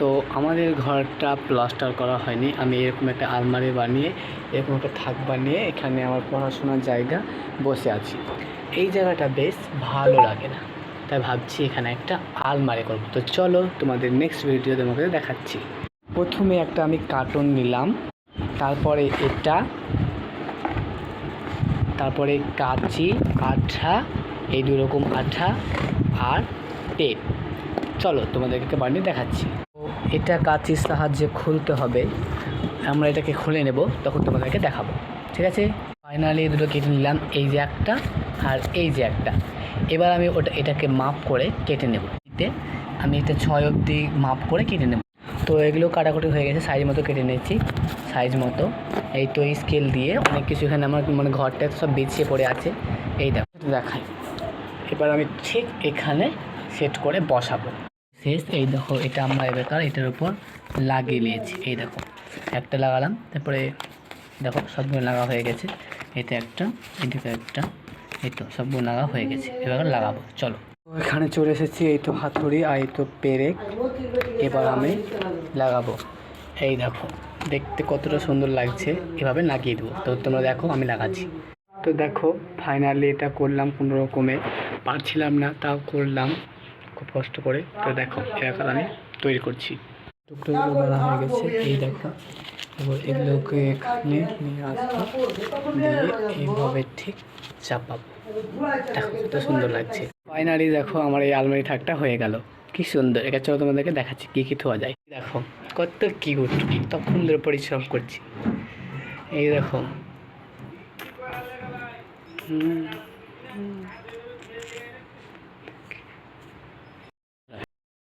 তো আমাদের ঘরটা প্লাস্টার করা হয়নি। আমি এরকম একটা আলমারি বানিয়ে, এরকম একটা থাক বানিয়ে এখানে আমার পড়াশোনার জায়গা বসে আছি। এই জায়গাটা বেশ ভালো লাগে না। তাই ভাবছি এখানে একটা আলমারি করব। তো চলো তোমাদের নেক্সট ভিডিও তোমাকে দেখাচ্ছি। প্রথমে একটা আমি কার্টুন নিলাম। তারপরে এটা, তারপরে কাঁচি, আঠা, এই দু রকম আঠা আর টেপ চলো তোমাদেরকে বানিয়ে দেখাচ্ছি। এটা কাঁচির সাহায্যে খুলতে হবে। আমরা এটাকে খুলে নেব, তখন তোমাদেরকে দেখাবো। ঠিক আছে? ফাইনালি দুটো কেটে নিলাম, এই যে একটা আর এই যে একটা। এবার আমি ওটা, এটাকে মাপ করে কেটে নেব। এতে আমি এটা ছয় অবধি মাপ করে কেটে নেব। তো এগুলো কাটাকুটি হয়ে গেছে সাইজ মতো কেটে নিয়েছি সাইজ মতো। এই তো এই স্কেল দিয়ে অনেক কিছু এখানে আমার মানে ঘরটা সব বিছিয়ে পড়ে আছে। এই দেখো, দেখাই। এবার আমি ঠিক এখানে সেট করে বসাবো। শেষ। এই দেখো, এটা আমরা এবারকার এটার উপর লাগিয়ে নিয়েছি। এই দেখো, একটা লাগালাম, তারপরে দেখো, সবগুলো লাগা হয়ে গেছে। এটা একটা, এদিকে একটা, এই তো, সবগুলো লাগা হয়ে গেছে। এবার লাগাবো, চলো। এখানে চলে এসেছি, এই তো হাতুড়ি আর এই তো পেরেক। এবার আমি লাগাবো। এই দেখো, দেখতে কতটা সুন্দর লাগছে। এভাবে লাগিয়ে দেবো। তো তোমরা দেখো, আমি লাগাচ্ছি। তো দেখো ফাইনালি এটা করলাম কোনো রকমে। পারছিলাম না, তাও করলাম। খুব কষ্ট করে। তো দেখো এখন আমি তৈরি করছি। টুকরোগুলো বলা হয়ে গেছে, এই দেখো। এবার এগুলোকে এখানে নিয়ে আসব। দিয়ে এইভাবে ঠিক চাপাবো। দেখো, কত সুন্দর লাগছে। ফাইনালি দেখো, আমার এই আলমারি থাকটা হয়ে গেল। কি সুন্দর। এটা চলো তোমাদেরকে দেখাচ্ছি, কী কী থোয়া যায়। দেখো, কত কিউট তখন ধরে পরিশ্রম করছি। এই দেখো। হুম।